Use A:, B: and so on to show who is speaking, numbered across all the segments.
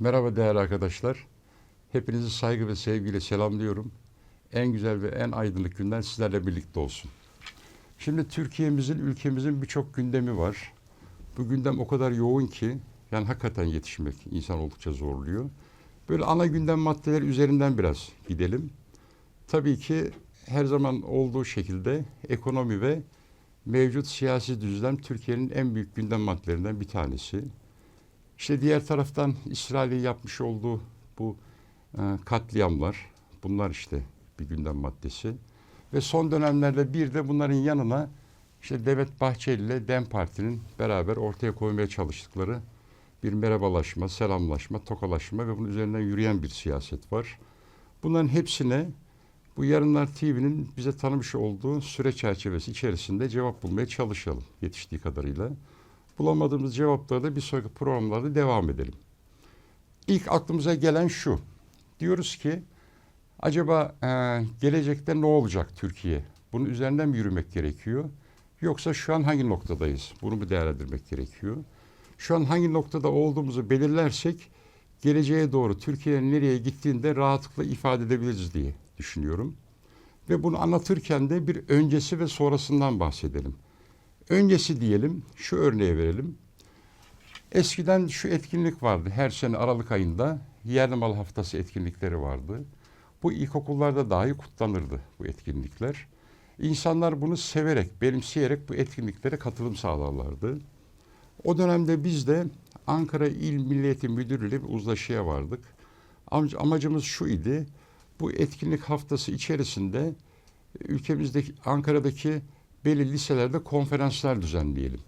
A: Merhaba değerli arkadaşlar. Hepinizi saygı ve sevgiyle selamlıyorum. En güzel ve en aydınlık günler sizlerle birlikte olsun. Şimdi Türkiye'mizin, ülkemizin birçok gündemi var. Bu gündem o kadar yoğun ki yani hakikaten yetişmek insan oldukça zorluyor. Böyle ana gündem maddeleri üzerinden biraz gidelim. Tabii ki her zaman olduğu şekilde ekonomi ve mevcut siyasi düzlem Türkiye'nin en büyük gündem maddelerinden bir tanesi. İşte diğer taraftan İsrail'in yapmış olduğu bu e, katliamlar, bunlar işte bir gündem maddesi. Ve son dönemlerde bir de bunların yanına işte Devlet Bahçeli ile DEM Parti'nin beraber ortaya koymaya çalıştıkları bir merhabalaşma, selamlaşma, tokalaşma ve bunun üzerinden yürüyen bir siyaset var. Bunların hepsine bu Yarınlar TV'nin bize tanımış olduğu süre çerçevesi içerisinde cevap bulmaya çalışalım yetiştiği kadarıyla. Bulamadığımız cevapları da bir sonraki programlarda devam edelim. İlk aklımıza gelen şu. Diyoruz ki acaba e, gelecekte ne olacak Türkiye? Bunun üzerinden mi yürümek gerekiyor? Yoksa şu an hangi noktadayız? Bunu mu değerlendirmek gerekiyor? Şu an hangi noktada olduğumuzu belirlersek geleceğe doğru Türkiye'nin nereye gittiğinde rahatlıkla ifade edebiliriz diye düşünüyorum. Ve bunu anlatırken de bir öncesi ve sonrasından bahsedelim. Öncesi diyelim, şu örneği verelim. Eskiden şu etkinlik vardı. Her sene Aralık ayında yerli mal haftası etkinlikleri vardı. Bu ilkokullarda dahi kutlanırdı bu etkinlikler. İnsanlar bunu severek, benimseyerek bu etkinliklere katılım sağlarlardı. O dönemde biz de Ankara İl Milli Eğitim Müdürlüğü ile bir uzlaşıya vardık. Am- Amacımız şu idi. Bu etkinlik haftası içerisinde ülkemizdeki Ankara'daki belli liselerde konferanslar düzenleyelim.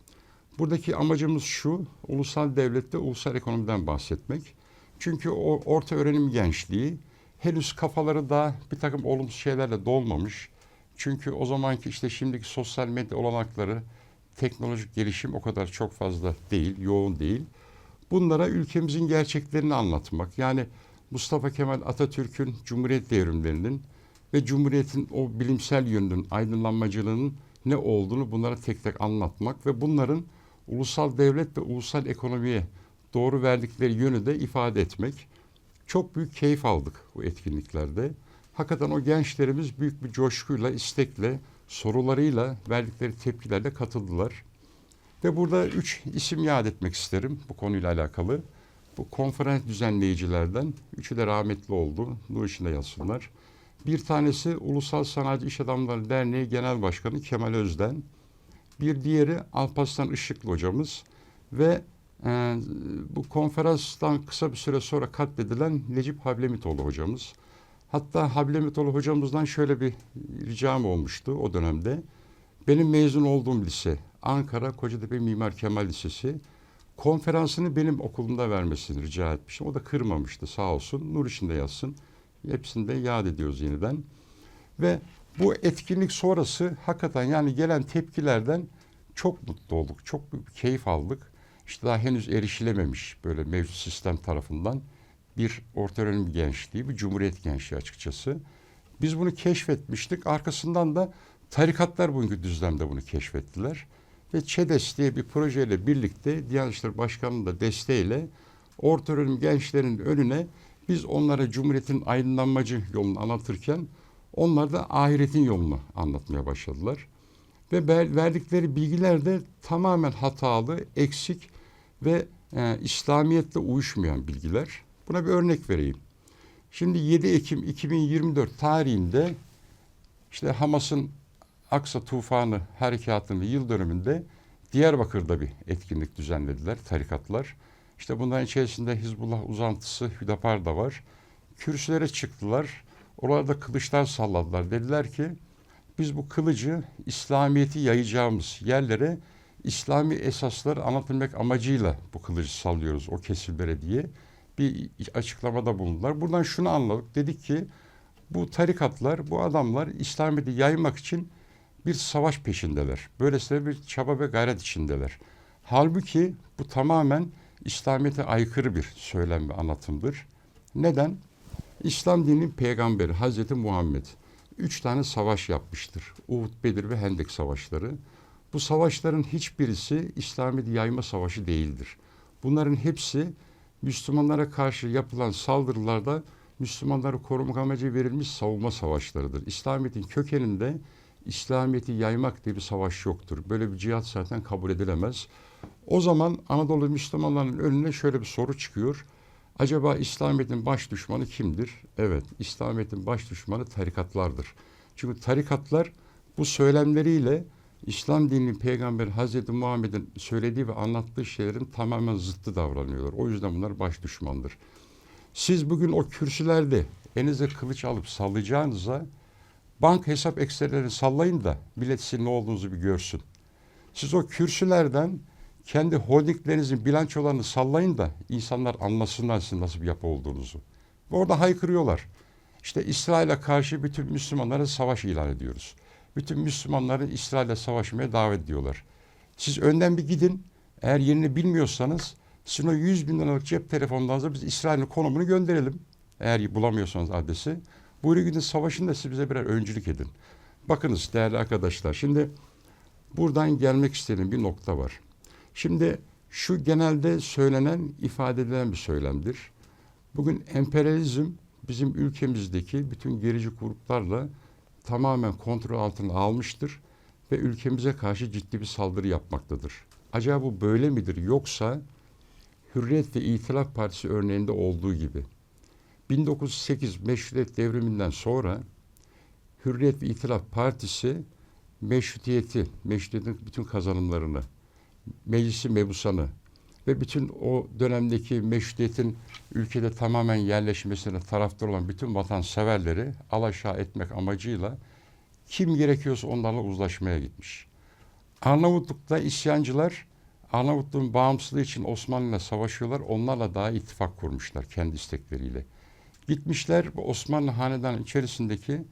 A: Buradaki amacımız şu, ulusal devlette ulusal ekonomiden bahsetmek. Çünkü o orta öğrenim gençliği henüz kafaları da bir takım olumsuz şeylerle dolmamış. Çünkü o zamanki işte şimdiki sosyal medya olanakları, teknolojik gelişim o kadar çok fazla değil, yoğun değil. Bunlara ülkemizin gerçeklerini anlatmak. Yani Mustafa Kemal Atatürk'ün Cumhuriyet devrimlerinin ve Cumhuriyet'in o bilimsel yönünün, aydınlanmacılığının ne olduğunu bunlara tek tek anlatmak ve bunların ulusal devlet ve ulusal ekonomiye doğru verdikleri yönü de ifade etmek. Çok büyük keyif aldık bu etkinliklerde. Hakikaten o gençlerimiz büyük bir coşkuyla, istekle, sorularıyla, verdikleri tepkilerle katıldılar. Ve burada üç isim yad etmek isterim bu konuyla alakalı. Bu konferans düzenleyicilerden, üçü de rahmetli oldu. Nur içinde yatsınlar. Bir tanesi Ulusal Sanayici İş Adamları Derneği Genel Başkanı Kemal Özden. Bir diğeri Alparslan Işıklı hocamız ve e, bu konferanstan kısa bir süre sonra katledilen Necip Hablemitoğlu hocamız. Hatta Hablemitoğlu hocamızdan şöyle bir ricam olmuştu o dönemde. Benim mezun olduğum lise Ankara Kocatepe Mimar Kemal Lisesi konferansını benim okulumda vermesini rica etmiştim. O da kırmamıştı sağ olsun. Nur içinde yazsın. Hepsini de yad ediyoruz yeniden. Ve bu etkinlik sonrası hakikaten yani gelen tepkilerden çok mutlu olduk. Çok keyif aldık. İşte daha henüz erişilememiş böyle mevcut sistem tarafından bir orta öğrenim gençliği, bir cumhuriyet gençliği açıkçası. Biz bunu keşfetmiştik. Arkasından da tarikatlar bugünkü düzlemde bunu keşfettiler. Ve ÇEDES diye bir projeyle birlikte Diyanet İşleri Başkanı'nın da desteğiyle orta öğrenim gençlerin önüne biz onlara Cumhuriyet'in aydınlanmacı yolunu anlatırken onlar da ahiretin yolunu anlatmaya başladılar. Ve verdikleri bilgiler de tamamen hatalı, eksik ve e, İslamiyetle uyuşmayan bilgiler. Buna bir örnek vereyim. Şimdi 7 Ekim 2024 tarihinde işte Hamas'ın Aksa Tufanı Harekatı'nın yıl dönümünde Diyarbakır'da bir etkinlik düzenlediler tarikatlar. İşte bunların içerisinde Hizbullah uzantısı Hüdapar da var. Kürsülere çıktılar. Orada kılıçlar salladılar. Dediler ki biz bu kılıcı İslamiyet'i yayacağımız yerlere İslami esasları anlatılmak amacıyla bu kılıcı sallıyoruz o kesimlere diye bir açıklamada bulundular. Buradan şunu anladık. Dedik ki bu tarikatlar, bu adamlar İslamiyet'i yaymak için bir savaş peşindeler. Böylesine bir çaba ve gayret içindeler. Halbuki bu tamamen İslamiyet'e aykırı bir söylem ve anlatımdır. Neden? İslam dininin peygamberi Hazreti Muhammed üç tane savaş yapmıştır. Uhud, Bedir ve Hendek savaşları. Bu savaşların hiçbirisi İslamiyet'i yayma savaşı değildir. Bunların hepsi Müslümanlara karşı yapılan saldırılarda Müslümanları korumak amacı verilmiş savunma savaşlarıdır. İslamiyet'in kökeninde İslamiyet'i yaymak diye bir savaş yoktur. Böyle bir cihat zaten kabul edilemez. O zaman Anadolu Müslümanların önüne şöyle bir soru çıkıyor. Acaba İslamiyet'in baş düşmanı kimdir? Evet, İslamiyet'in baş düşmanı tarikatlardır. Çünkü tarikatlar bu söylemleriyle İslam dininin peygamber Hazreti Muhammed'in söylediği ve anlattığı şeylerin tamamen zıttı davranıyorlar. O yüzden bunlar baş düşmandır. Siz bugün o kürsülerde elinize kılıç alıp sallayacağınıza bank hesap ekstrelerini sallayın da millet sizin ne olduğunuzu bir görsün. Siz o kürsülerden kendi holdinglerinizin bilançolarını sallayın da insanlar anlasınlar sizin nasıl bir yapı olduğunuzu. Orada haykırıyorlar. İşte İsrail'e karşı bütün Müslümanlara savaş ilan ediyoruz. Bütün Müslümanları İsrail'le savaşmaya davet ediyorlar. Siz önden bir gidin. Eğer yerini bilmiyorsanız sizin o 100 bin liralık cep telefonunuzda biz İsrail'in konumunu gönderelim. Eğer bulamıyorsanız adresi. Buyurun gidin savaşın da siz bize birer öncülük edin. Bakınız değerli arkadaşlar. Şimdi buradan gelmek istediğim bir nokta var. Şimdi şu genelde söylenen, ifade edilen bir söylemdir. Bugün emperyalizm bizim ülkemizdeki bütün gerici gruplarla tamamen kontrol altına almıştır ve ülkemize karşı ciddi bir saldırı yapmaktadır. Acaba bu böyle midir yoksa Hürriyet ve İtilaf Partisi örneğinde olduğu gibi 1908 Meşrutiyet devriminden sonra Hürriyet ve İtilaf Partisi meşrutiyeti, meşrutiyetin bütün kazanımlarını, meclisi mebusanı ve bütün o dönemdeki meşrutiyetin ülkede tamamen yerleşmesine taraftar olan bütün vatanseverleri alaşağı etmek amacıyla kim gerekiyorsa onlarla uzlaşmaya gitmiş. Arnavutluk'ta isyancılar Arnavutluğun bağımsızlığı için Osmanlı'yla savaşıyorlar. Onlarla daha ittifak kurmuşlar kendi istekleriyle. Gitmişler Osmanlı hanedanı içerisindeki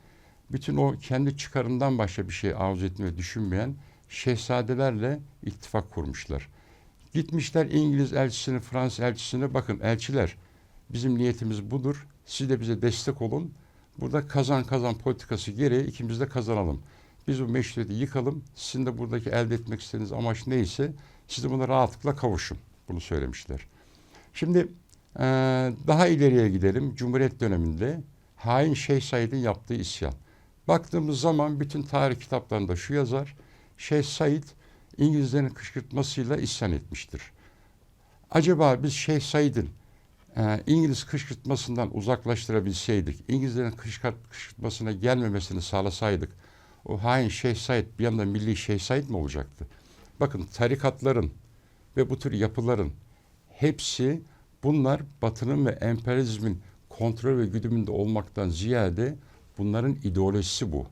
A: bütün o kendi çıkarından başka bir şey arzu etmeyi düşünmeyen şehzadelerle ittifak kurmuşlar. Gitmişler İngiliz elçisini, Fransız elçisine bakın elçiler bizim niyetimiz budur. Siz de bize destek olun. Burada kazan kazan politikası gereği ikimiz de kazanalım. Biz bu meşruiyeti yıkalım. Sizin de buradaki elde etmek istediğiniz amaç neyse siz de buna rahatlıkla kavuşun. Bunu söylemişler. Şimdi e, daha ileriye gidelim. Cumhuriyet döneminde hain Şeyh Said'in yaptığı isyan. Baktığımız zaman bütün tarih kitaplarında şu yazar. Şeyh Said İngilizlerin kışkırtmasıyla isyan etmiştir. Acaba biz Şeyh Said'in e, İngiliz kışkırtmasından uzaklaştırabilseydik, İngilizlerin kışkırt, kışkırtmasına gelmemesini sağlasaydık, o hain Şeyh Said bir anda milli Şeyh Said mi olacaktı? Bakın tarikatların ve bu tür yapıların hepsi bunlar batının ve emperyalizmin kontrol ve güdümünde olmaktan ziyade bunların ideolojisi bu.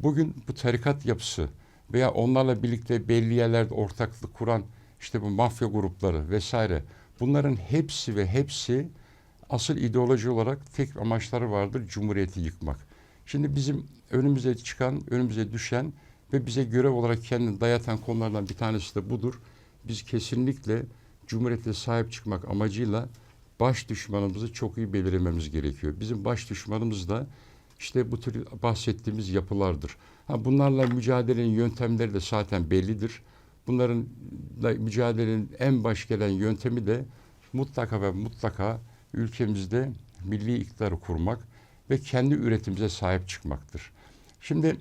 A: Bugün bu tarikat yapısı veya onlarla birlikte belli yerlerde ortaklık kuran işte bu mafya grupları vesaire bunların hepsi ve hepsi asıl ideoloji olarak tek amaçları vardır cumhuriyeti yıkmak. Şimdi bizim önümüze çıkan, önümüze düşen ve bize görev olarak kendini dayatan konulardan bir tanesi de budur. Biz kesinlikle cumhuriyete sahip çıkmak amacıyla baş düşmanımızı çok iyi belirlememiz gerekiyor. Bizim baş düşmanımız da işte bu tür bahsettiğimiz yapılardır. Ha, bunlarla mücadelenin yöntemleri de zaten bellidir. Bunların da mücadelenin en baş gelen yöntemi de mutlaka ve mutlaka ülkemizde milli iktidarı kurmak ve kendi üretimimize sahip çıkmaktır. Şimdi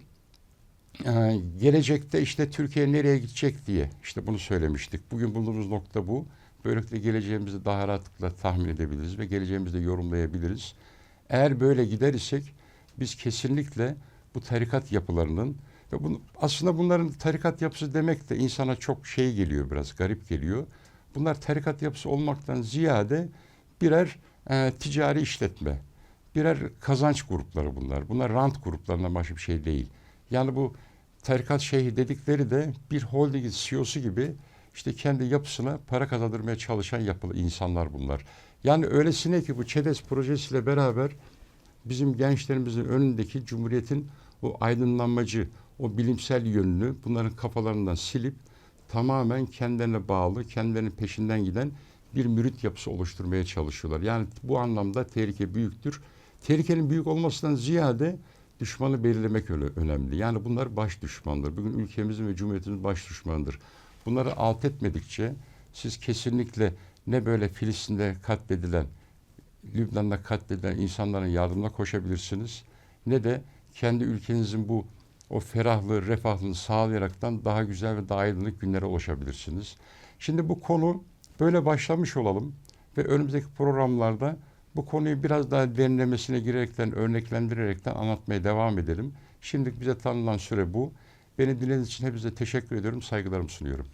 A: e, gelecekte işte Türkiye nereye gidecek diye işte bunu söylemiştik. Bugün bulunduğumuz nokta bu. Böylelikle geleceğimizi daha rahatlıkla tahmin edebiliriz ve geleceğimizi de yorumlayabiliriz. Eğer böyle gider isek biz kesinlikle bu tarikat yapılarının ve bunu, aslında bunların tarikat yapısı demek de insana çok şey geliyor biraz garip geliyor. Bunlar tarikat yapısı olmaktan ziyade birer e, ticari işletme, birer kazanç grupları bunlar. Bunlar rant gruplarından başka bir şey değil. Yani bu tarikat şeyhi dedikleri de bir holdingin CEO'su gibi işte kendi yapısına para kazandırmaya çalışan yapılı insanlar bunlar. Yani öylesine ki bu ÇEDES projesiyle beraber bizim gençlerimizin önündeki Cumhuriyet'in o aydınlanmacı, o bilimsel yönünü bunların kafalarından silip tamamen kendilerine bağlı, kendilerinin peşinden giden bir mürit yapısı oluşturmaya çalışıyorlar. Yani bu anlamda tehlike büyüktür. Tehlikenin büyük olmasından ziyade düşmanı belirlemek önemli. Yani bunlar baş düşmandır. Bugün ülkemizin ve cumhuriyetimizin baş düşmanıdır. Bunları alt etmedikçe siz kesinlikle ne böyle Filistin'de katledilen, Lübnan'da katledilen insanların yardımına koşabilirsiniz. Ne de kendi ülkenizin bu o ferahlığı, refahlığını sağlayaraktan daha güzel ve daha aydınlık günlere ulaşabilirsiniz. Şimdi bu konu böyle başlamış olalım ve önümüzdeki programlarda bu konuyu biraz daha derinlemesine girerekten, örneklendirerekten anlatmaya devam edelim. Şimdi bize tanınan süre bu. Beni dinlediğiniz için hepinize teşekkür ediyorum, saygılarımı sunuyorum.